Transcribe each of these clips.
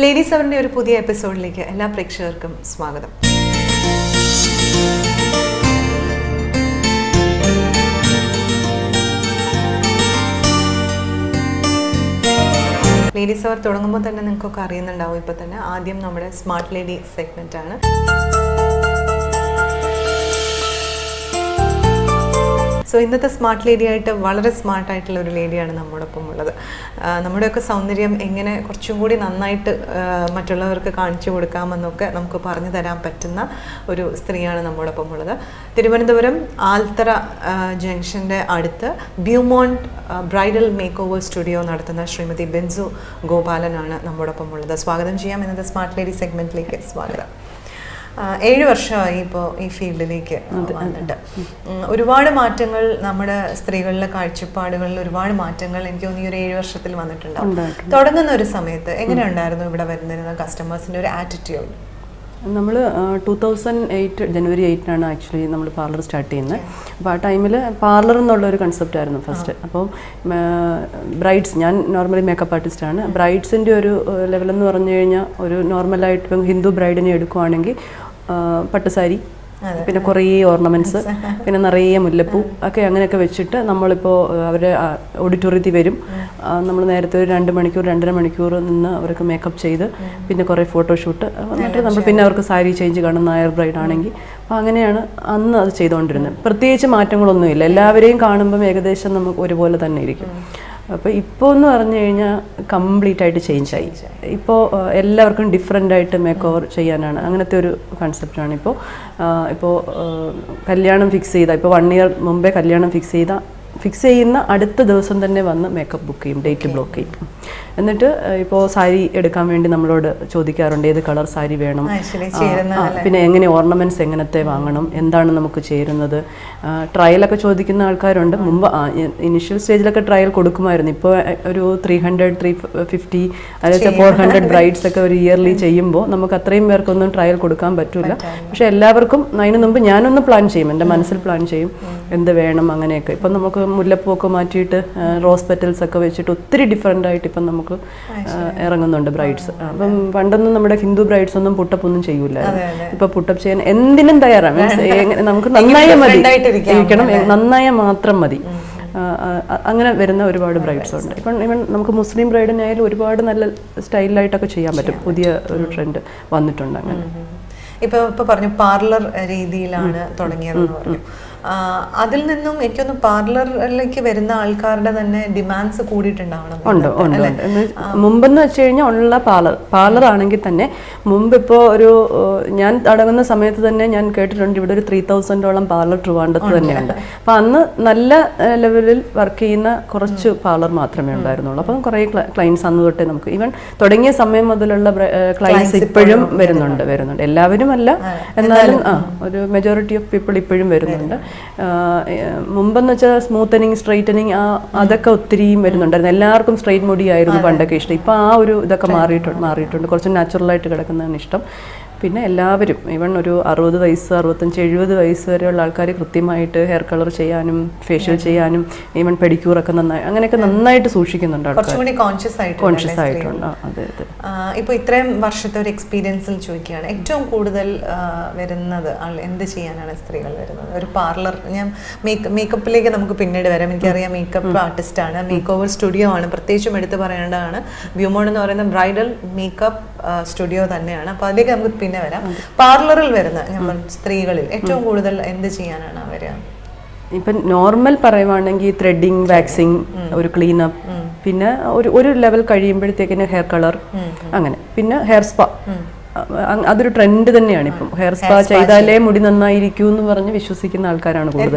Ladies അവറിന്റെ ഒരു പുതിയ എപ്പിസോഡിലേക്ക് എല്ലാ പ്രേക്ഷകർക്കും സ്വാഗതം. ലേഡീസ് അവർ തുടങ്ങുമ്പോൾ തന്നെ നിങ്ങൾക്കൊക്കെ അറിയുന്നുണ്ടാവും. ഇപ്പോൾ തന്നെ ആദ്യം നമ്മുടെ സ്മാർട്ട് ലേഡി സെഗ്മെന്റ് ആണ്. സോ ഇന്നത്തെ സ്മാർട്ട് ലേഡി ആയിട്ട് വളരെ സ്മാർട്ട് ആയിട്ടുള്ള ഒരു ലേഡിയാണ് നമ്മോടൊപ്പം ഉള്ളത്. നമ്മുടെയൊക്കെ സൗന്ദര്യം എങ്ങനെ കുറച്ചും കൂടി നന്നായിട്ട് മറ്റുള്ളവർക്ക് കാണിച്ചു കൊടുക്കാമെന്നൊക്കെ നമുക്ക് പറഞ്ഞു തരാൻ പറ്റുന്ന ഒരു സ്ത്രീയാണ് നമ്മോടൊപ്പം ഉള്ളത്. തിരുവനന്തപുരം ആൽത്തറ ജംഗ്ഷന്റെ അടുത്ത് Beaumonde bridal make over studio നടത്തുന്ന ശ്രീമതി ബെൻസു ഗോപാലനാണ് നമ്മോടൊപ്പം ഉള്ളത്. സ്വാഗതം ചെയ്യാം ഇന്നത്തെ സ്മാർട്ട് ലേഡി സെഗ്മെന്റിലേക്ക് സ്വാഗതം. ഏഴ് വർഷമായി ഇപ്പോൾ ഈ ഫീൽഡിലേക്ക് വന്നിട്ട്. ഒരുപാട് മാറ്റങ്ങൾ നമ്മുടെ സ്ത്രീകളിലെ കാഴ്ചപ്പാടുകളിൽ ഒരുപാട് മാറ്റങ്ങൾ എനിക്ക് തോന്നുന്നു ഈ ഒരു ഏഴ് വർഷത്തിൽ വന്നിട്ടുണ്ടാവും. തുടങ്ങുന്ന ഒരു സമയത്ത് എങ്ങനെയുണ്ടായിരുന്നു ഇവിടെ വരുന്നിരുന്ന കസ്റ്റമേഴ്സിന്റെ ഒരു ആറ്റിറ്റ്യൂഡ് നമ്മൾ ടു തൗസൻഡ് എയ്റ്റ് ജനുവരി എയ്റ്റിനാണ് ആക്ച്വലി നമ്മൾ പാർലർ സ്റ്റാർട്ട് ചെയ്യുന്നത്. അപ്പോൾ ആ ടൈമിൽ പാർലർ എന്നുള്ള ഒരു കൺസെപ്റ്റ് ആയിരുന്നു ഫസ്റ്റ് അപ്പോൾ ബ്രൈഡ്സ് ഞാൻ നോർമലി മേക്കപ്പ് ആർട്ടിസ്റ്റാണ് ബ്രൈഡ്സിന്റെ ഒരു ലെവലെന്ന് പറഞ്ഞു കഴിഞ്ഞാൽ ഒരു നോർമലായിട്ട് ഇപ്പം ഹിന്ദു ബ്രൈഡിനെ എടുക്കുവാണെങ്കിൽ പട്ടുസാരി പിന്നെ കുറേ ഓർണമെന്റ്സ് പിന്നെ നിറയെ മുല്ലപ്പൂ ഒക്കെ അങ്ങനെയൊക്കെ വെച്ചിട്ട് നമ്മളിപ്പോൾ അവർ ഓഡിറ്റോറിയത്തിൽ വരും. നമ്മൾ നേരത്തെ ഒരു രണ്ട് മണിക്കൂർ രണ്ടര മണിക്കൂർ നിന്ന് അവർക്ക് മേക്കപ്പ് ചെയ്ത് പിന്നെ കുറേ ഫോട്ടോഷൂട്ട് എന്നിട്ട് നമ്മൾ പിന്നെ അവർക്ക് സാരി ചേഞ്ച് കാണും നായർ ബ്രൈഡ് ആണെങ്കിൽ. അപ്പോൾ അങ്ങനെയാണ് അന്ന് അത് ചെയ്തുകൊണ്ടിരുന്നത് പ്രത്യേകിച്ച് മാറ്റങ്ങളൊന്നുമില്ല. എല്ലാവരെയും കാണുമ്പം ഏകദേശം നമുക്ക് ഒരുപോലെ തന്നെ ഇരിക്കും. അപ്പോൾ ഇപ്പോൾ എന്ന് പറഞ്ഞു കഴിഞ്ഞാൽ കംപ്ലീറ്റ് ആയിട്ട് ചേഞ്ച് ആയി. ഇപ്പോൾ എല്ലാവർക്കും ഡിഫറെന്റ് ആയിട്ട് മേക്ക് ഓവർ ചെയ്യാനാണ്. അങ്ങനത്തെ ഒരു കൺസെപ്റ്റാണ് ഇപ്പോൾ ഇപ്പോൾ കല്യാണം ഫിക്സ് ചെയ്ത ഇപ്പോൾ വൺ ഇയർ മുമ്പേ കല്യാണം ഫിക്സ് ചെയ്ത ഫിക്സ് ചെയ്യുന്ന അടുത്ത ദിവസം തന്നെ വന്ന് മേക്കപ്പ് ബുക്ക് ചെയ്യും ഡേറ്റ് ബ്ലോക്ക് ചെയ്യും. എന്നിട്ട് ഇപ്പോൾ സാരി എടുക്കാൻ വേണ്ടി നമ്മളോട് ചോദിക്കാറുണ്ട് ഏത് കളർ സാരി വേണം? പിന്നെ എങ്ങനെ ഓർണമെന്റ്സ് എങ്ങനത്തെ വാങ്ങണം എന്താണ് നമുക്ക് ചേരുന്നത്? ട്രയലൊക്കെ ചോദിക്കുന്ന ആൾക്കാരുണ്ട്. മുമ്പ് ഇനിഷ്യൽ സ്റ്റേജിലൊക്കെ ട്രയൽ കൊടുക്കുമായിരുന്നു. ഇപ്പോൾ ഒരു ത്രീ ഹൺഡ്രഡ് ത്രീ ഫിഫ്റ്റി അതായത് ഫോർ ഹൺഡ്രഡ് ബ്രൈഡ്സ് ഒക്കെ ഒരു ഇയർലി ചെയ്യുമ്പോൾ നമുക്ക് അത്രയും പേർക്കൊന്നും ട്രയൽ കൊടുക്കാൻ പറ്റില്ല പക്ഷേ എല്ലാവർക്കും അതിന് മുമ്പ് ഞാനൊന്ന് പ്ലാൻ ചെയ്യും എന്റെ മനസ്സിൽ പ്ലാൻ ചെയ്യും എന്ത് വേണം അങ്ങനെയൊക്കെ. ഇപ്പം നമുക്ക് മുല്ലപ്പൂവൊക്കെ മാറ്റിയിട്ട് റോസ് പെറ്റൽസ് ഒക്കെ വെച്ചിട്ട് ഒത്തിരി ഡിഫറെന്റ് ആയിട്ട് ഇപ്പം നമുക്ക് ഇറങ്ങുന്നുണ്ട് ബ്രൈഡ്സ്. അപ്പം പണ്ടൊന്നും നമ്മുടെ ഹിന്ദു ബ്രൈഡ്സ് ഒന്നും പുട്ടപ്പ് ഒന്നും ചെയ്യൂലായിരുന്നു ഇപ്പൊ പുട്ടപ്പ് ചെയ്യാൻ എന്തിനും തയ്യാറാണ്. മീൻസ് നമുക്ക് നന്നായ മതി. ഇരിക്കണം. നന്നായ മാത്രം മതി. അങ്ങനെ വരുന്ന ഒരുപാട് ബ്രൈഡ്സ് ഉണ്ട്. ഇപ്പം ഇവൻ നമുക്ക് മുസ്ലിം ബ്രൈഡിനായാലും ഒരുപാട് നല്ല സ്റ്റൈലായിട്ടൊക്കെ ചെയ്യാൻ പറ്റും. പുതിയ ഒരു ട്രെൻഡ് വന്നിട്ടുണ്ട് അങ്ങനെ. ഇപ്പൊ ഇപ്പൊ പറഞ്ഞു പാർലർ രീതിയിലാണ് തുടങ്ങിയതെന്ന് പറഞ്ഞു. അതിൽ നിന്നും എനിക്കൊന്ന് പാർലറിലേക്ക് വരുന്ന ആൾക്കാരുടെ തന്നെ ഡിമാൻഡ്സ് കൂടിയിട്ടുണ്ടാവണം ഉണ്ട് മുമ്പെന്ന് വെച്ച് കഴിഞ്ഞാൽ ഉള്ള പാർലർ പാർലർ ആണെങ്കിൽ തന്നെ മുമ്പ് ഇപ്പോൾ ഒരു ഞാൻ അടങ്ങുന്ന സമയത്ത് തന്നെ ഞാൻ കേട്ടിട്ടുണ്ട് ഇവിടെ ഒരു ത്രീ തൗസൻഡോളം പാർലർ ട്രിവാൻഡത്ത് തന്നെയുണ്ട്. അപ്പം അന്ന് നല്ല ലെവലിൽ വർക്ക് ചെയ്യുന്ന കുറച്ച് പാർലർ മാത്രമേ ഉണ്ടായിരുന്നുള്ളൂ. അപ്പം കുറേ ക്ലയൻസ് അന്ന് തൊട്ടേ നമുക്ക് ഈവൻ തുടങ്ങിയ സമയം മുതലുള്ള ക്ലയൻസ് ഇപ്പോഴും വരുന്നുണ്ട്. വരുന്നുണ്ട് എല്ലാവരും അല്ല എന്നാലും ആ ഒരു മെജോറിറ്റി ഓഫ് പീപ്പിൾ ഇപ്പോഴും വരുന്നുണ്ട്. മുമ്പെന്ന് വെച്ചാൽ സ്മൂത്തനിങ് സ്ട്രൈറ്റനിങ് അതൊക്കെ ഒത്തിരിയും വരുന്നുണ്ടായിരുന്നു. എല്ലാവർക്കും സ്ട്രൈറ്റ് മുടിയായിരുന്നു പണ്ടൊക്കെ ഇഷ്ടം. ഇപ്പോൾ ആ ഒരു ഇതൊക്കെ മാറിയിട്ടുണ്ട് മാറിയിട്ടുണ്ട്. കുറച്ച് നാച്ചുറലായിട്ട് കിടക്കുന്നതാണ് ഇഷ്ടം. പിന്നെ എല്ലാവരും ഈവൺ ഒരു അറുപത് വയസ്സ് അറുപത്തഞ്ച് എഴുപത് വയസ്സ് വരെയുള്ള ആൾക്കാർ കൃത്യമായിട്ട് ഹെയർ കളർ ചെയ്യാനും ഫേഷ്യൽ ചെയ്യാനും ഈവൺ പെഡിക്യൂറൊക്കെ നന്നായി അങ്ങനെയൊക്കെ നന്നായിട്ട് സൂക്ഷിക്കുന്നുണ്ട് ആൾക്കാർ. കോൺഷ്യസ് ആയിട്ട് കോൺഷ്യസ് ആയിട്ടുണ്ട്. അതെ അതെ. ഇപ്പോൾ ഇത്രയും വർഷത്തെ ഒരു എക്സ്പീരിയൻസിൽ ചോദിക്കുകയാണ്. ഏറ്റവും കൂടുതൽ വരുന്നത് ആൾ എന്ത് ചെയ്യാനാണ് സ്ത്രീകൾ വരുന്നത്? ഒരു പാർലർ ഞാൻ മേക്ക് മേക്കപ്പിലേക്ക് നമുക്ക് പിന്നീട് വരാം. എനിക്കറിയാം മേക്കപ്പ് ആർട്ടിസ്റ്റ് ആണ്. മേക്ക് ഓവർ സ്റ്റുഡിയോ ആണ്. പ്രത്യേകിച്ചും എടുത്ത് പറയേണ്ടതാണ്. വ്യൂമോൺ എന്ന് പറയുന്ന ബ്രൈഡൽ മേക്കപ്പ് സ്റ്റുഡിയോ തന്നെയാണ്. അപ്പോൾ അതിലേക്ക് നമുക്ക് പിന്നെ വരാം. പാർലറിൽ വരുന്ന നമ്മൾ സ്ത്രീകളിൽ ഏറ്റവും കൂടുതൽ എന്ത് ചെയ്യാനാണ് അവർ? ഇപ്പം നോർമൽ പറയുവാണെങ്കിൽ ത്രെഡിങ് വാക്സിങ് ഒരു ക്ലീനപ്പ് പിന്നെ ഒരു ഒരു ലെവൽ കഴിയുമ്പോഴത്തേക്കിന് ഹെയർ കളർ അങ്ങനെ. പിന്നെ ഹെയർ സ്പാ അതൊരു ട്രെൻഡ് തന്നെയാണ് ഇപ്പം. ഹെയർ സ്പാ ചെയ്താലേ മുടി നന്നായിരിക്കൂ എന്ന് പറഞ്ഞ് വിശ്വസിക്കുന്ന ആൾക്കാരാണ് കൂടുതൽ.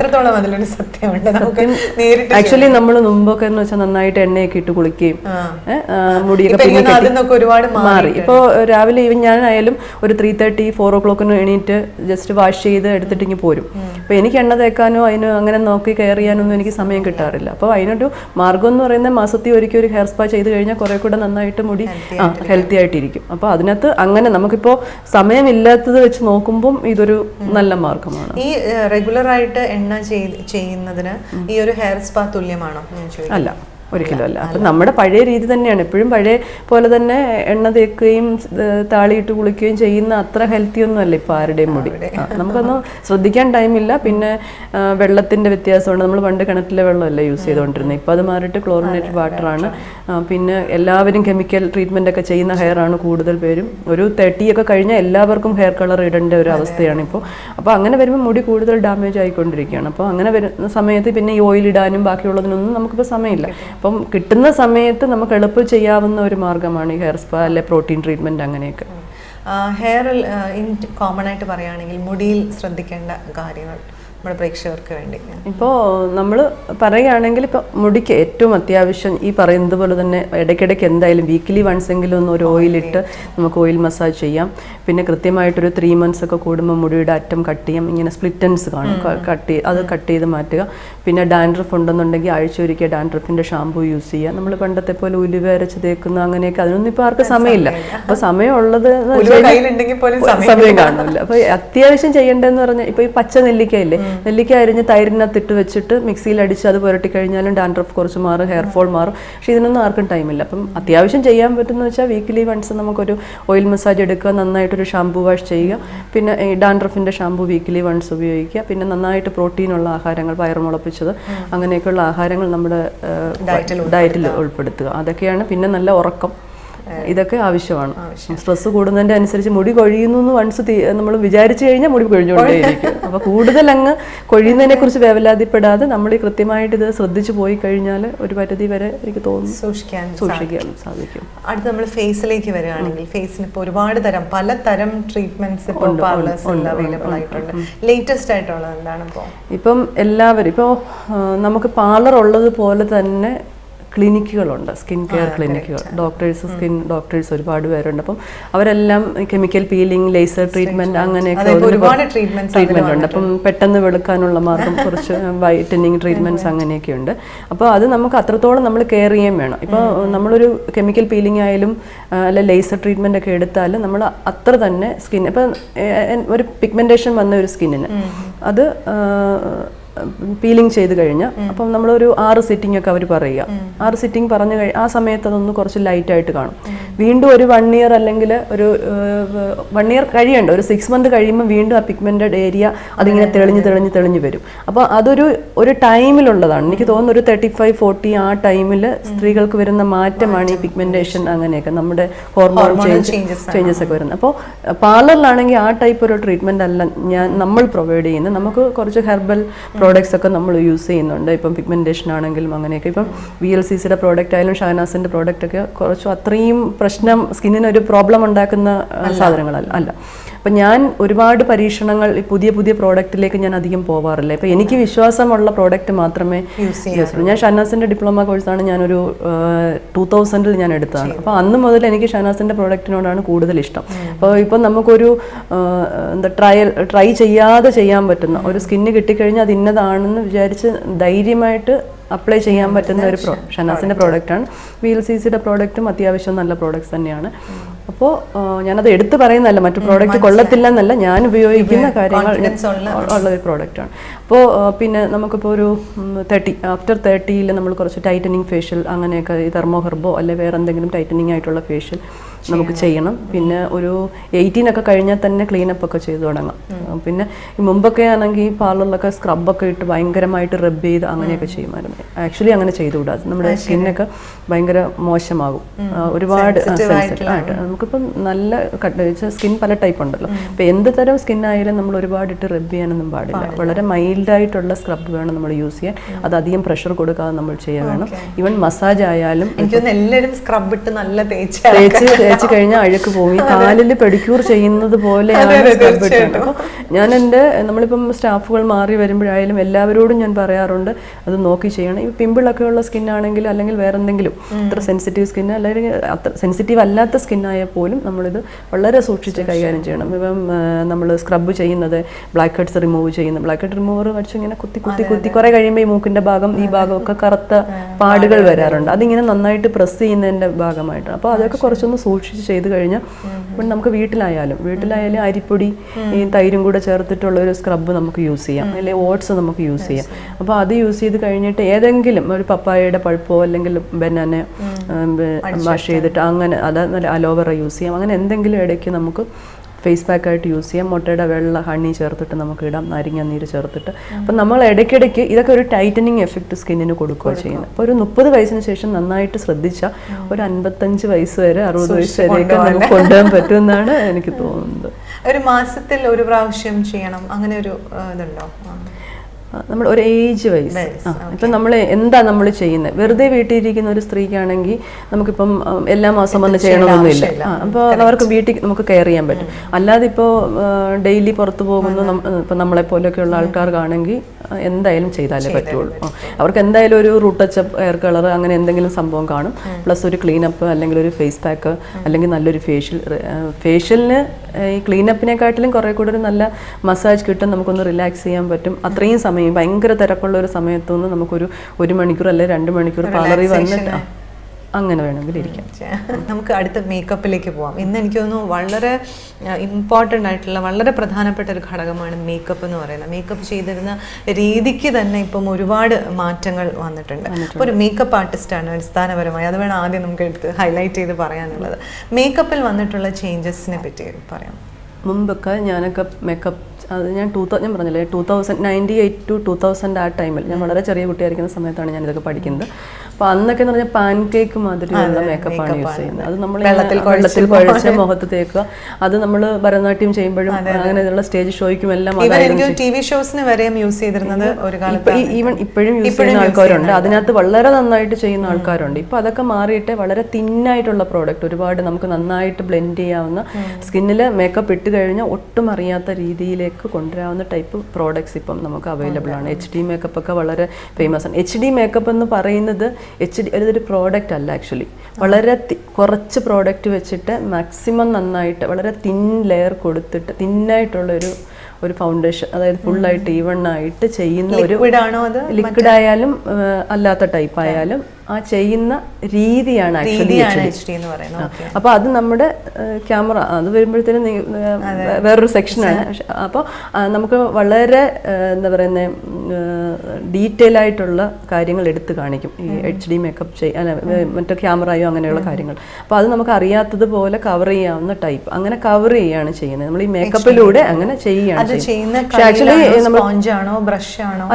ആക്ച്വലി നമ്മൾ മുമ്പൊക്കെ എന്ന് വെച്ചാൽ നന്നായിട്ട് എണ്ണയൊക്കെ ഇട്ട് കുളിക്കുകയും മുടിയൊക്കെ ഒരുപാട് മാറി ഇപ്പോൾ രാവിലെ ഈവൻ ഞാനായാലും ഒരു ത്രീ തേർട്ടി ഫോർ ഓ ക്ലോക്കിന് എണീറ്റ് ജസ്റ്റ് വാഷ് ചെയ്ത് എടുത്തിട്ട് ഇങ്ങ് പോരും അപ്പോൾ എനിക്ക് എണ്ണ തേക്കാനോ അതിന് അങ്ങനെ നോക്കി കെയർ ചെയ്യാനൊന്നും എനിക്ക് സമയം കിട്ടാറില്ല. അപ്പോൾ അതിനൊരു മാർഗം എന്ന് പറയുന്നത് മാസത്തിൽ ഒരിക്കൽ ഒരു ഹെയർ സ്പാ ചെയ്ത് കഴിഞ്ഞാൽ കുറേ കൂടെ നന്നായിട്ട് മുടി ആ ഹെൽത്തി ആയിട്ടിരിക്കും. അപ്പോൾ അതിനകത്ത് അങ്ങനെ നമുക്കിപ്പോൾ സമയമില്ലാത്തത് വെച്ച് നോക്കുമ്പം ഇതൊരു നല്ല മാർഗമാണ് ഈ റെഗുലർ ആയിട്ട് എണ്ണ ചെയ്യുന്നതിന് ഈ ഒരു ഹെയർ സ്പാ തുല്യമാണോ? അല്ല. ഒരിക്കലും അല്ല അപ്പം നമ്മുടെ പഴയ രീതി തന്നെയാണ്. എപ്പോഴും പഴയ പോലെ തന്നെ എണ്ണ തേക്കുകയും താളിയിട്ട് കുളിക്കുകയും ചെയ്യുന്ന അത്ര ഹെൽത്തി ഒന്നും അല്ല ഇപ്പോൾ ആരുടെയും മുടി. നമുക്കൊന്നും ശ്രദ്ധിക്കാൻ ടൈമില്ല പിന്നെ വെള്ളത്തിന്റെ വ്യത്യാസമുണ്ട് നമ്മൾ പണ്ട് കിണറ്റിലെ വെള്ളമല്ല യൂസ് ചെയ്തുകൊണ്ടിരുന്നത് ഇപ്പോൾ അത് മാറിയിട്ട് ക്ലോറിനേറ്റഡ് വാട്ടറാണ് പിന്നെ എല്ലാവരും കെമിക്കൽ ട്രീറ്റ്മെന്റ് ഒക്കെ ചെയ്യുന്ന ഹെയർ ആണ് കൂടുതൽ പേരും. ഒരു തേർട്ടി ഒക്കെ കഴിഞ്ഞാൽ എല്ലാവർക്കും ഹെയർ കളർ ഇടേണ്ട ഒരു അവസ്ഥയാണ് ഇപ്പോൾ. അപ്പോൾ അങ്ങനെ വരുമ്പോൾ മുടി കൂടുതൽ ഡാമേജ് ആയിക്കൊണ്ടിരിക്കുകയാണ്. അപ്പോൾ അങ്ങനെ വരുന്ന സമയത്ത് പിന്നെ ഈ ഓയിൽ ഇടാനും ബാക്കിയുള്ളതിനൊന്നും നമുക്കിപ്പോൾ സമയമില്ല. അപ്പം കിട്ടുന്ന സമയത്ത് നമുക്ക് എളുപ്പം ചെയ്യാവുന്ന ഒരു മാർഗമാണ് ഈ ഹെയർ സ്പാ അല്ലെ പ്രോട്ടീൻ ട്രീറ്റ്മെന്റ് അങ്ങനെയൊക്കെ. ഹെയർ ഇൻ കോമൺ ആയിട്ട് പറയുകയാണെങ്കിൽ മുടിയിൽ ശ്രദ്ധിക്കേണ്ട കാര്യങ്ങൾ. നമ്മുടെ പ്രേക്ഷകർക്ക് വേണ്ടി. ഇപ്പോൾ നമ്മൾ പറയുകയാണെങ്കിൽ ഇപ്പോൾ മുടിക്ക് ഏറ്റവും അത്യാവശ്യം ഈ പറയുന്നത് പോലെ തന്നെ ഇടയ്ക്കിടയ്ക്ക് എന്തായാലും വീക്കിലി വൺസ് എങ്കിലും ഒന്ന് ഒരു ഓയിലിട്ട് നമുക്ക് ഓയിൽ മസാജ് ചെയ്യാം. പിന്നെ കൃത്യമായിട്ടൊരു ത്രീ മന്ത്സ് ഒക്കെ കൂടുമ്പോൾ മുടിയുടെ അറ്റം കട്ട് ചെയ്യാം. ഇങ്ങനെ സ്പ്ലിറ്റൻസ് കാണും. കട്ട് ചെയ്ത് അത് കട്ട് ചെയ്ത് മാറ്റുക. പിന്നെ ഡാൻഡ്രഫ് ഉണ്ടെന്നുണ്ടെങ്കിൽ ആഴ്ച ഒരിക്കൽ ഡാൻഡ്രഫിന്റെ ഷാമ്പു യൂസ് ചെയ്യുക. നമ്മൾ പണ്ടത്തെ പോലെ ഉലുവ അരച്ച് തേക്കുന്ന അങ്ങനെയൊക്കെ അതിനൊന്നും ഇപ്പോൾ ആർക്കും സമയമില്ല. അപ്പോൾ സമയമുള്ളത് സമയം കാണുന്നില്ല. കാണില്ല അപ്പൊ അത്യാവശ്യം ചെയ്യേണ്ടതെന്ന് പറഞ്ഞാൽ ഇപ്പോൾ ഈ പച്ച നെല്ലിക്ക ഇല്ലേ നെല്ലിക്ക അരിഞ്ഞ് തൈരിനകത്ത് ഇട്ട് വെച്ചിട്ട് മിക്സിയിൽ അടിച്ച് അത് പുരട്ടി കഴിഞ്ഞാലും ഡാൻഡ്രഫ് കുറച്ച് മാറും ഹെയർ ഫോൾ മാറും. പക്ഷെ ഇതിനൊന്നും ആർക്കും ടൈമില്ല അപ്പം അത്യാവശ്യം ചെയ്യാൻ പറ്റുന്ന വെച്ചാൽ വീക്കിലി വൺസ് നമുക്കൊരു ഓയിൽ മസാജ് എടുക്കുക നന്നായിട്ടൊരു ഷാംപൂ വാഷ് ചെയ്യുക. പിന്നെ ഈ ഡാൻഡ്രഫിന്റെ ഷാമ്പു വീക്കിലി വൺസ് ഉപയോഗിക്കുക. പിന്നെ നന്നായിട്ട് പ്രോട്ടീനുള്ള ആഹാരങ്ങൾ പയറുമുളപ്പിച്ചത് അങ്ങനെയൊക്കെയുള്ള ആഹാരങ്ങൾ നമ്മുടെ ഡയറ്റിൽ ഉൾപ്പെടുത്തുക. അതൊക്കെയാണ് പിന്നെ നല്ല ഉറക്കം. ഇതൊക്കെ ആവശ്യമാണ്. സ്ട്രെസ് കൂടുന്നതിന്റെ അനുസരിച്ച് മുടി കൊഴിയുന്നു വൺസ് നമ്മൾ വിചാരിച്ചു കഴിഞ്ഞാൽ മുടി കൊഴിഞ്ഞുകൊണ്ടേയിരിക്കും. അപ്പൊ കൂടുതൽ അങ്ങ് കൊഴിയുന്നതിനെ കുറിച്ച് വേവലാതിപ്പെടാതെ നമ്മൾ ഈ കൃത്യമായിട്ട് ഇത് ശ്രദ്ധിച്ചു പോയി കഴിഞ്ഞാൽ ഒരു പരിധി വരെ എനിക്ക് തോന്നുന്നു സൂക്ഷിക്കാൻ സൂക്ഷിക്കാൻ സാധിക്കും. അടുത്ത് നമ്മൾ ഫേസിലേക്ക് വരികയാണെങ്കിൽ ഫേസിന് ഇപ്പോൾ ഒരുപാട് തരം ട്രീറ്റ്മെന്റ്സ് ഇപ്പോൾ പാർലേഴ്സിൽ അവൈലബിൾ ആയിട്ടുണ്ട്. ലേറ്റസ്റ്റ് ആയിട്ടുള്ളത് എന്താണ് ഇപ്പോൾ ഇപ്പം എല്ലാവരും ഇപ്പോൾ നമുക്ക് പാർലർ ഉള്ളത് പോലെ തന്നെ ക്ലിനിക്കുകളുണ്ട് സ്കിൻ കെയർ ക്ലിനിക്കുകൾ. ഡോക്ടേഴ്സ് സ്കിൻ ഡോക്ടേഴ്സ് ഒരുപാട് പേരുണ്ട്. അപ്പം അവരെല്ലാം കെമിക്കൽ പീലിംഗ് ലേസർ ട്രീറ്റ്മെന്റ് അങ്ങനെയൊക്കെ ട്രീറ്റ്മെന്റ് ഉണ്ട്. അപ്പം പെട്ടെന്ന് വെളുക്കാനുള്ള മാർഗം കുറച്ച് വൈറ്റനിങ് ട്രീറ്റ്മെന്റ്സ് അങ്ങനെയൊക്കെ ഉണ്ട്. അപ്പോൾ അത് നമുക്ക് അത്രത്തോളം നമ്മൾ കെയർ ചെയ്യാൻ വേണം. ഇപ്പോൾ നമ്മളൊരു കെമിക്കൽ പീലിംഗ് ആയാലും അല്ലെ ലേസർ ട്രീറ്റ്മെന്റ് ഒക്കെ എടുത്താലും നമ്മൾ അത്ര തന്നെ സ്കിൻ ഇപ്പം ഒരു പിഗ്മെന്റേഷൻ വന്ന ഒരു സ്കിന്നിന് അത് പീലിംഗ് ചെയ്ത് കഴിഞ്ഞാൽ അപ്പം നമ്മളൊരു ആറ് സിറ്റിംഗ് ഒക്കെ അവർ പറയുക. ആറ് സിറ്റിംഗ് പറഞ്ഞു കഴി ആ സമയത്ത് അതൊന്ന് കുറച്ച് ലൈറ്റായിട്ട് കാണും. വീണ്ടും ഒരു വൺ ഇയർ അല്ലെങ്കിൽ ഒരു വൺ ഇയർ കഴിയണ്ട. ഒരു സിക്സ് മന്ത് കഴിയുമ്പോൾ വീണ്ടും ആ പിഗ്മെന്റഡ് ഏരിയ അതിങ്ങനെ തെളിഞ്ഞ് തെളിഞ്ഞ് തെളിഞ്ഞ് വരും. അപ്പോൾ അതൊരു ഒരു ടൈമിലുള്ളതാണ് എനിക്ക് തോന്നുന്നു ഒരു തേർട്ടി ഫൈവ് ഫോർട്ടി ആ ടൈമിൽ സ്ത്രീകൾക്ക് വരുന്ന മാറ്റമാണ് ഈ പിഗ്മെന്റേഷൻ അങ്ങനെയൊക്കെ. നമ്മുടെ ഹോർമോൺ ചേഞ്ച് ചേഞ്ചസ് ഒക്കെ വരുന്നത്. അപ്പോൾ പാർലറിലാണെങ്കിൽ ആ ടൈപ്പ് ഒരു ട്രീറ്റ്മെന്റ് അല്ല ഞാൻ നമ്മൾ പ്രൊവൈഡ് ചെയ്യുന്നത്. നമുക്ക് കുറച്ച് ഹെർബൽ പ്രോഡക്റ്റ്സ് ഒക്കെ നമ്മൾ യൂസ് ചെയ്യുന്നുണ്ട്. ഇപ്പം പിഗ്മെന്റേഷൻ ആണെങ്കിലും അങ്ങനെയൊക്കെ. ഇപ്പം വി എൽ സി സിയുടെ പ്രോഡക്റ്റ് ആയാലും ഷാനാസിന്റെ പ്രോഡക്റ്റ് ഒക്കെ കുറച്ച് അത്രയും പ്രശ്നം സ്കിന്നിന് ഒരു പ്രോബ്ലം ഉണ്ടാക്കുന്ന സാധനങ്ങളല്ല. അല്ല. അപ്പം ഞാൻ ഒരുപാട് പരീക്ഷണങ്ങൾ പുതിയ പുതിയ പ്രോഡക്റ്റിലേക്ക് ഞാൻ അധികം പോവാറില്ല. ഇപ്പം എനിക്ക് വിശ്വാസമുള്ള പ്രോഡക്റ്റ് മാത്രമേ യൂസ് ചെയ്യുള്ളൂ. ഞാൻ ഷനാസിന്റെ ഡിപ്ലോമ കോഴ്സാണ് ഞാനൊരു ടൂ തൗസൻഡിൽ ഞാൻ എടുത്തതാണ്. അപ്പോൾ അന്ന് മുതൽ എനിക്ക് ഷനാസിന്റെ പ്രോഡക്റ്റിനോടാണ് കൂടുതൽ ഇഷ്ടം. അപ്പോൾ ഇപ്പം നമുക്കൊരു എന്താ ട്രയൽ ട്രൈ ചെയ്യാതെ ചെയ്യാൻ പറ്റുന്ന ഒരു സ്കിന്ന് കിട്ടിക്കഴിഞ്ഞാൽ അത് ഇന്നതാണെന്ന് വിചാരിച്ച് ധൈര്യമായിട്ട് അപ്ലൈ ചെയ്യാൻ പറ്റുന്ന ഒരു പ്രോ ഷനാസിന്റെ പ്രോഡക്റ്റാണ് വി എൽ സി സിയുടെ പ്രോഡക്റ്റും അത്യാവശ്യം നല്ല പ്രോഡക്റ്റ്സ് തന്നെയാണ്. അപ്പോൾ ഞാനത് എടുത്തു പറയുന്നതല്ല മറ്റു പ്രോഡക്റ്റ് കൊള്ളത്തില്ല എന്നല്ല ഞാൻ ഉപയോഗിക്കുന്ന കാര്യങ്ങൾ ഉള്ള ഉള്ള ഒരു പ്രോഡക്റ്റാണ് അപ്പോൾ പിന്നെ നമുക്കിപ്പോൾ ഒരു തേർട്ടി ആഫ്റ്റർ തേർട്ടിയിൽ നമ്മൾ കുറച്ച് ടൈറ്റനിങ് ഫേഷ്യൽ അങ്ങനെയൊക്കെ ഈ തെർമോ ഹെർബോ അല്ലെ വേറെ എന്തെങ്കിലും ടൈറ്റനിങ് ആയിട്ടുള്ള ഫേഷ്യൽ നമുക്ക് ചെയ്യണം. പിന്നെ ഒരു എയ്റ്റീൻ ഒക്കെ കഴിഞ്ഞാൽ തന്നെ ക്ലീനപ്പ് ഒക്കെ ചെയ്തു തുടങ്ങാം. പിന്നെ മുമ്പൊക്കെ ആണെങ്കിൽ പാർലറിലൊക്കെ സ്ക്രബൊക്കെ ഇട്ട് ഭയങ്കരമായിട്ട് റബ്ബ് ചെയ്ത് അങ്ങനെയൊക്കെ ചെയ്യുമായിരുന്നു. ആക്ച്വലി അങ്ങനെ ചെയ്തുകൂടാ. നമ്മുടെ സ്കിന്നൊക്കെ ഭയങ്കര മോശമാകും. ഒരുപാട് ആയിട്ട്. നമുക്കിപ്പം നല്ല സ്കിൻ പല ടൈപ്പ് ഉണ്ടല്ലോ. അപ്പം എന്ത് തരം സ്കിന്നായാലും നമ്മൾ ഒരുപാട് ഇട്ട് റബ്ബ് ചെയ്യാനൊന്നും പാടില്ല. വളരെ മൈൽഡ് ആയിട്ടുള്ള സ്ക്രബ് വേണം നമ്മൾ യൂസ് ചെയ്യാൻ. അത് അധികം പ്രഷർ കൊടുക്കാതെ നമ്മൾ ചെയ്യാൻ വേണം. ഈവൻ മസാജ് ആയാലും എല്ലാവരും സ്ക്രബ് ഇട്ട് നല്ല തേച്ച് തേച്ച് തേച്ച് കഴിഞ്ഞാൽ അഴുക്ക് പോകും. കാലിൽ പെഡിക്യൂർ ചെയ്യുന്നത് പോലെയാണ് സ്ക്രബ് അപ്പോൾ ഞാൻ എന്റെ നമ്മളിപ്പം സ്റ്റാഫുകൾ മാറി വരുമ്പോഴായാലും എല്ലാവരോടും ഞാൻ പറയാറുണ്ട് അത് നോക്കി ചെയ്യണം. ഈ പിമ്പിളൊക്കെ ഉള്ള സ്കിൻ ആണെങ്കിൽ അല്ലെങ്കിൽ വേറെ എന്തെങ്കിലും അത്ര സെൻസിറ്റീവ് സ്കിന്ന് അല്ലെങ്കിൽ അത്ര സെൻസിറ്റീവ് അല്ലാത്ത സ്കിൻ ആയാൽ പോലും നമ്മളിത് വളരെ സൂക്ഷിച്ച് കൈകാര്യം ചെയ്യണം. ഇപ്പം നമ്മൾ സ്ക്രബ് ചെയ്യുന്നത് ബ്ലാക്ക് ഹെഡ്സ് റിമൂവ് ചെയ്യുന്നത്. ബ്ലാക്ക് ഹെഡ് റിമൂവർ വെച്ച് ഇങ്ങനെ കുത്തി കുത്തി കുത്തി കുറെ കഴിയുമ്പോൾ ഈ മൂക്കിന്റെ ഭാഗം ഈ ഭാഗമൊക്കെ കറുത്ത പാടുകൾ വരാറുണ്ട്. അതിങ്ങനെ നന്നായിട്ട് പ്രസ് ചെയ്യുന്നതിന്റെ ഭാഗമായിട്ടാണ്. അപ്പോൾ അതൊക്കെ കുറച്ചൊന്ന് സൂക്ഷിച്ച് ചെയ്ത് കഴിഞ്ഞാൽ ഇപ്പം നമുക്ക് വീട്ടിലായാലും വീട്ടിലായാലും അരിപ്പൊടി ഈ തൈരും കൂടെ ചേർത്തിട്ടുള്ള ഒരു സ്ക്രബ് നമുക്ക് യൂസ് ചെയ്യാം. അല്ലെങ്കിൽ ഓട്സ് നമുക്ക് യൂസ് ചെയ്യാം. അപ്പോൾ അത് യൂസ് ചെയ്ത് കഴിഞ്ഞിട്ട് ഏതെങ്കിലും ഒരു പപ്പായയുടെ പഴുപ്പോ അല്ലെങ്കിൽ ബനാന വാഷ് ചെയ്തിട്ട് അങ്ങനെ അതായത് അലോവെറ യൂസ് ചെയ്യാം. അങ്ങനെ എന്തെങ്കിലും ഇടയ്ക്ക് നമുക്ക് ഫേസ് പാക്കായിട്ട് യൂസ് ചെയ്യാം. മുട്ടയുടെ വെള്ള ഹണി ചേർത്തിട്ട് നമുക്ക് ഇടാം. നാരങ്ങ നീര് ചേർത്തിട്ട്. അപ്പം നമ്മൾ ഇടയ്ക്കിടയ്ക്ക് ഇതൊക്കെ ഒരു ടൈറ്റനിങ് എഫക്റ്റ് സ്കിന്നിന് കൊടുക്കുക ചെയ്യുന്നത്. അപ്പോൾ ഒരു മുപ്പത് വയസ്സിന് ശേഷം നന്നായിട്ട് ശ്രദ്ധിച്ചാൽ ഒരു അൻപത്തഞ്ച് വയസ്സ് വരെ അറുപത് വയസ്സ് വരെയൊക്കെ നമുക്ക് കൊണ്ടുപോകാൻ പറ്റുമെന്നാണ് എനിക്ക് തോന്നുന്നത്. ഒരു മാസത്തിൽ ഒരു പ്രാവശ്യം ചെയ്യണം. അങ്ങനെ ഒരു ഇതുണ്ടോ. നമ്മൾ ഒരു ഏജ് വൈസ് ഇപ്പം നമ്മൾ എന്താ നമ്മൾ ചെയ്യുന്നത്? വെറുതെ വീട്ടിലിരിക്കുന്ന ഒരു സ്ത്രീക്കാണെങ്കിൽ നമുക്കിപ്പം എല്ലാ മാസം വന്ന് ചെയ്യണമെന്നില്ല അപ്പോൾ അവർക്ക് വീട്ടിൽ നമുക്ക് കെയർ ചെയ്യാൻ പറ്റും. അല്ലാതെ ഇപ്പോൾ ഡെയിലി പുറത്തു പോകുന്നു ഇപ്പം നമ്മളെ പോലെയൊക്കെയുള്ള ആൾക്കാർക്കാണെങ്കിൽ എന്തായാലും ചെയ്താലേ പറ്റുള്ളൂ. അവർക്ക് എന്തായാലും ഒരു റൂട്ട് ടച്ചപ്പ് ഹെയർ കളർ അങ്ങനെ എന്തെങ്കിലും സംഭവം കാണും. പ്ലസ് ഒരു ക്ലീനപ്പ് അല്ലെങ്കിൽ ഒരു ഫേസ് പാക്ക് അല്ലെങ്കിൽ നല്ലൊരു ഫേഷ്യൽ ഫേഷ്യലിന് ഈ ക്ലീനപ്പിനെക്കാട്ടിലും കുറേ കൂടെ ഒരു നല്ല മസാജ് കിട്ടും. നമുക്കൊന്ന് റിലാക്സ് ചെയ്യാൻ പറ്റും. അത്രയും സമയം ഭയങ്കര തിരക്കുള്ള ഒരു സമയത്തൊന്നും നമുക്കൊരു ഒരു മണിക്കൂർ അല്ലെങ്കിൽ രണ്ട് മണിക്കൂർ പാലറി വന്നിട്ട് അങ്ങനെ വേണമെങ്കിൽ ഇരിക്കാം. നമുക്ക് അടുത്ത മേക്കപ്പിലേക്ക് പോവാം. ഇന്ന് എനിക്ക് തോന്നുന്നു വളരെ ഇമ്പോർട്ടന്റ് ആയിട്ടുള്ള വളരെ പ്രധാനപ്പെട്ട ഒരു ഘടകമാണ് മേക്കപ്പ് എന്ന് പറയുന്നത്. മേക്കപ്പ് ചെയ്തിരുന്ന രീതിക്ക് തന്നെ ഇപ്പം ഒരുപാട് മാറ്റങ്ങൾ വന്നിട്ടുണ്ട്. അപ്പോൾ ഒരു മേക്കപ്പ് ആർട്ടിസ്റ്റാണ് അടിസ്ഥാനപരമായി. അത് വേണം ആദ്യം നമുക്ക് എടുത്ത് ഹൈലൈറ്റ് ചെയ്ത് പറയാനുള്ളത്. മേക്കപ്പിൽ വന്നിട്ടുള്ള ചേഞ്ചസിനെ പറ്റി പറയാം. മുമ്പൊക്കെ ഞാനൊക്കെ മേക്കപ്പ് അത് ഞാൻ ടൂ ഞാൻ പറഞ്ഞില്ലേ two thousand ninety eight to two thousand ആ ടൈമിൽ ഞാൻ വളരെ ചെറിയ കുട്ടിയായിരിക്കുന്ന സമയത്താണ് ഞാനിതൊക്കെ പഠിക്കുന്നത്. അപ്പോൾ അന്നൊക്കെ എന്ന് പറഞ്ഞാൽ പാൻ കേക്ക് മാതിരിയുള്ള മേക്കപ്പാണ് യൂസ് ചെയ്യുന്നത്. അത് നമ്മൾ വെള്ളത്തിൽ കുഴച്ച് മുഖത്ത് തേക്കുക. അത് നമ്മൾ ഭരതനാട്യം ചെയ്യുമ്പോഴും അങ്ങനെയുള്ള സ്റ്റേജ് ഷോയ്ക്കും എല്ലാം ടി വി ഷോസിന് വരെയും യൂസ് ചെയ്തിരുന്നത് ഒരു ഈവൻ ഇപ്പോഴും യൂസ് ചെയ്യുന്ന ആൾക്കാരുണ്ട്. അതിനകത്ത് വളരെ നന്നായിട്ട് ചെയ്യുന്ന ആൾക്കാരുണ്ട്. ഇപ്പൊ അതൊക്കെ മാറിയിട്ട് വളരെ തിന്നായിട്ടുള്ള പ്രോഡക്റ്റ് ഒരുപാട് നമുക്ക് നന്നായിട്ട് ബ്ലെൻഡ് ചെയ്യാവുന്ന സ്കിന്നിൽ മേക്കപ്പ് ഇട്ട് കഴിഞ്ഞാൽ ഒട്ടും അറിയാത്ത രീതിയിലേക്ക് കൊണ്ടുവരാവുന്ന ടൈപ്പ് പ്രോഡക്ട്സ് ഇപ്പം നമുക്ക് അവൈലബിൾ ആണ്. എച്ച് ഡി മേക്കപ്പ് ഒക്കെ വളരെ ഫേമസ് ആണ്. എച്ച് ഡി മേക്കപ്പ് എന്ന് പറയുന്നത് എച്ച് ഡി ഇതൊരു പ്രോഡക്റ്റ് അല്ല ആക്ച്വലി വളരെ കുറച്ച് പ്രോഡക്റ്റ് വെച്ചിട്ട് മാക്സിമം നന്നായിട്ട് വളരെ തിൻ ലെയർ കൊടുത്തിട്ട് തിന്നായിട്ടുള്ളൊരു ഒരു ഫൗണ്ടേഷൻ അതായത് ഫുള്ളായിട്ട് ഈവൺ ആയിട്ട് ചെയ്യുന്ന ഒരു ലിക്വിഡ് ആയാലും അല്ലാത്ത ടൈപ്പ് ആയാലും ആ ചെയ്യുന്ന രീതിയാണ് അപ്പോൾ അത് നമ്മുടെ ക്യാമറ അത് വരുമ്പോഴത്തേനും വേറൊരു സെക്ഷനാണ്. അപ്പോൾ നമുക്ക് വളരെ എന്താ പറയുന്നത് ഡീറ്റെയിൽ ആയിട്ടുള്ള കാര്യങ്ങൾ എടുത്ത് കാണിക്കും. ഈ എച്ച് ഡി മേക്കപ്പ് ചെയ്യാൻ മറ്റേ ക്യാമറയോ അങ്ങനെയുള്ള കാര്യങ്ങൾ. അപ്പോൾ അത് നമുക്ക് അറിയാത്തതുപോലെ കവർ ചെയ്യാവുന്ന ടൈപ്പ് അങ്ങനെ കവർ ചെയ്യാണ് ചെയ്യുന്നത്. നമ്മൾ ഈ മേക്കപ്പിലൂടെ അങ്ങനെ ചെയ്യുകയാണ് ആക്ച്വലി നമ്മൾ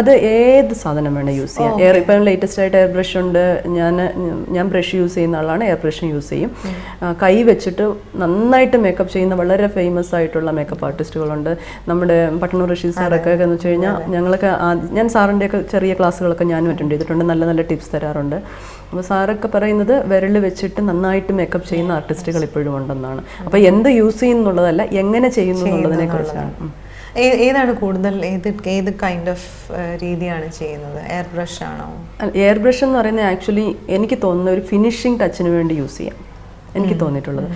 അത് ഏത് സാധനം വേണം യൂസ് ചെയ്യാം. എയർ ഇപ്പം ലേറ്റസ്റ്റ് ആയിട്ട് എയർ ബ്രഷ് ഉണ്ട് ഞാൻ ഞാൻ ബ്രഷ് യൂസ് ചെയ്യുന്ന ആളാണ് എയർ ബ്രഷ് യൂസ് ചെയ്യും. കൈ വെച്ചിട്ട് നന്നായിട്ട് മേക്കപ്പ് ചെയ്യുന്ന വളരെ ഫേമസ് ആയിട്ടുള്ള മേക്കപ്പ് ആർട്ടിസ്റ്റുകളുണ്ട് നമ്മുടെ പട്ടണൂർ റഷീദ് സാറൊക്കെ എന്ന് വെച്ച് കഴിഞ്ഞാൽ ഞങ്ങളൊക്കെ ഞാൻ സാറിന്റെയൊക്കെ ചെറിയ ക്ലാസ്സുകളൊക്കെ ഞാനും അറ്റൻഡ് ചെയ്തിട്ടുണ്ട് നല്ല നല്ല ടിപ്സ് തരാറുണ്ട്. അപ്പോൾ സാറൊക്കെ പറയുന്നത് വിരൽ വെച്ചിട്ട് നന്നായിട്ട് മേക്കപ്പ് ചെയ്യുന്ന ആർട്ടിസ്റ്റുകൾ ഇപ്പോഴും ഉണ്ടെന്നാണ്. അപ്പോൾ എന്ത് യൂസ് ചെയ്യുന്നുള്ളതല്ല എങ്ങനെ ചെയ്യുന്നു എന്നുള്ളതിനെ കുറിച്ചാണ്. ഏതാണ് കൂടുതൽ ഏത് ഏത് കൈൻഡ് ഓഫ് രീതിയാണ് ചെയ്യുന്നത്? എയർ ബ്രഷ് ആണോ? എയർ ബ്രഷ് എന്ന് പറയുന്നത് ആക്ച്വലി എനിക്ക് തോന്നുന്ന ഒരു ഫിനിഷിംഗ് ടച്ചിന് വേണ്ടി യൂസ് ചെയ്യാം. എനിക്ക് തോന്നിയിട്ടുള്ളത്.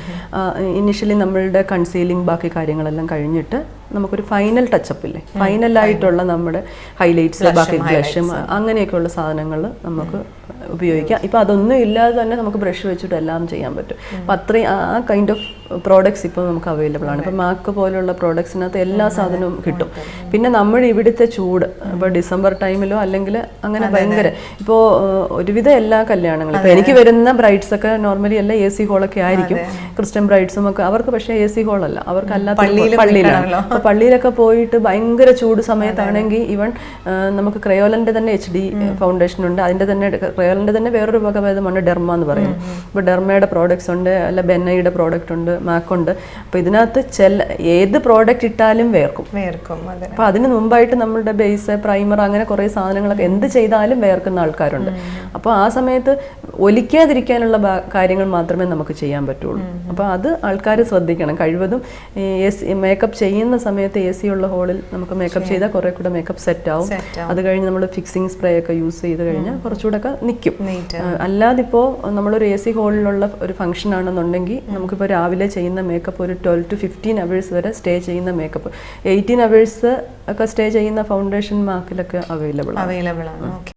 ഇനിഷ്യലി നമ്മളുടെ കൺസീലിംഗ് ബാക്കി കാര്യങ്ങളെല്ലാം കഴിഞ്ഞിട്ട് നമുക്കൊരു ഫൈനൽ ടച്ചപ്പ് ഇല്ലേ? ഫൈനലായിട്ടുള്ള നമ്മുടെ ഹൈലൈറ്റ്സ് ബാക്കി ബ്ലഷും അങ്ങനെയൊക്കെയുള്ള സാധനങ്ങൾ നമുക്ക് ഉപയോഗിക്കാം. ഇപ്പം അതൊന്നും ഇല്ലാതെ തന്നെ നമുക്ക് ബ്രഷ് വെച്ചിട്ട് എല്ലാം ചെയ്യാൻ പറ്റും. അപ്പം അത്രയും ആ- കൈൻഡ് ഓഫ് പ്രോഡക്ട്സ് ഇപ്പോൾ നമുക്ക് അവൈലബിൾ ആണ്. ഇപ്പം മാക്ക് പോലുള്ള പ്രോഡക്ട്സിനകത്ത് എല്ലാ സാധനവും കിട്ടും. പിന്നെ നമ്മുടെ ഇവിടുത്തെ ചൂട് ഇപ്പോൾ ഡിസംബർ ടൈമിലോ അല്ലെങ്കിൽ അങ്ങനെ ഭയങ്കര ഇപ്പോൾ ഒരുവിധം എല്ലാ കല്യാണങ്ങളും ഇപ്പോൾ എനിക്ക് വരുന്ന ബ്രൈഡ്സ് ഒക്കെ നോർമലി എല്ലാം എ സി ഹോളൊക്കെ ആയിരിക്കും. ക്രിസ്ത്യൻ ബ്രൈഡ്സും ഒക്കെ അവർക്ക് പക്ഷേ എ സി ഹോളല്ല അവർക്ക് അല്ലാത്ത പള്ളിയിലും പള്ളിയിലാണ്. പള്ളിയിലൊക്കെ പോയിട്ട് ഭയങ്കര ചൂട് സമയത്താണെങ്കിൽ ഈവൻ നമുക്ക് ക്രയോലന്റെ തന്നെ എച്ച് ഡി ഫൗണ്ടേഷൻ ഉണ്ട്. അതിന്റെ തന്നെ ക്രയോലന്റെ തന്നെ വേറൊരു വകഭേദമാണ് ഡെർമ എന്ന് പറയുന്നത് ഇപ്പോൾ ഡെർമയുടെ പ്രോഡക്ട്സ് ഉണ്ട് അല്ല ബെന്നയുടെ പ്രോഡക്റ്റ് ഉണ്ട് മാക്കുണ്ട് അപ്പോൾ ഇതിനകത്ത് ചില ഏത് പ്രോഡക്റ്റ് ഇട്ടാലും വേർക്കും. വേർക്കും അപ്പോൾ അതിന് മുമ്പായിട്ട് നമ്മളുടെ ബേസ് പ്രൈമർ അങ്ങനെ കുറേ സാധനങ്ങളൊക്കെ എന്ത് ചെയ്താലും വേർക്കുന്ന ആൾക്കാരുണ്ട്. അപ്പോൾ ആ സമയത്ത് ഒലിക്കാതിരിക്കാനുള്ള കാര്യങ്ങൾ മാത്രമേ നമുക്ക് ചെയ്യാൻ പറ്റുള്ളൂ. അപ്പോൾ അത് ആൾക്കാർ ശ്രദ്ധിക്കണം. കഴിവതും മേക്കപ്പ് ചെയ്യുന്ന സമയത്ത് എ സി ഉള്ള ഹോളിൽ നമുക്ക് മേക്കപ്പ് ചെയ്താൽ കുറെ കൂടെ മേക്കപ്പ് സെറ്റ് ആവും. അത് കഴിഞ്ഞ് നമ്മൾ ഫിക്സിംഗ് സ്പ്രേ ഒക്കെ യൂസ് ചെയ്ത് കഴിഞ്ഞാൽ കുറച്ചുകൂടെ ഒക്കെ നിൽക്കും അല്ലാതെ അല്ലാതിപ്പോൾ നമ്മളൊരു എ സി ഹോളിലുള്ള ഒരു ഫംഗ്ഷൻ ആണെന്നുണ്ടെങ്കിൽ നമുക്കിപ്പോൾ രാവിലെ ചെയ്യുന്ന മേക്കപ്പ് ഒരു ട്വൽവ് ടു ഫിഫ്റ്റീൻ അവേഴ്സ് വരെ സ്റ്റേ ചെയ്യുന്ന മേക്കപ്പ് എയ്റ്റീൻ അവേഴ്സ് ഒക്കെ സ്റ്റേ ചെയ്യുന്ന ഫൗണ്ടേഷൻ മാർക്കിലൊക്കെ അവൈലബിൾ അവൈലബിൾ ആണ്.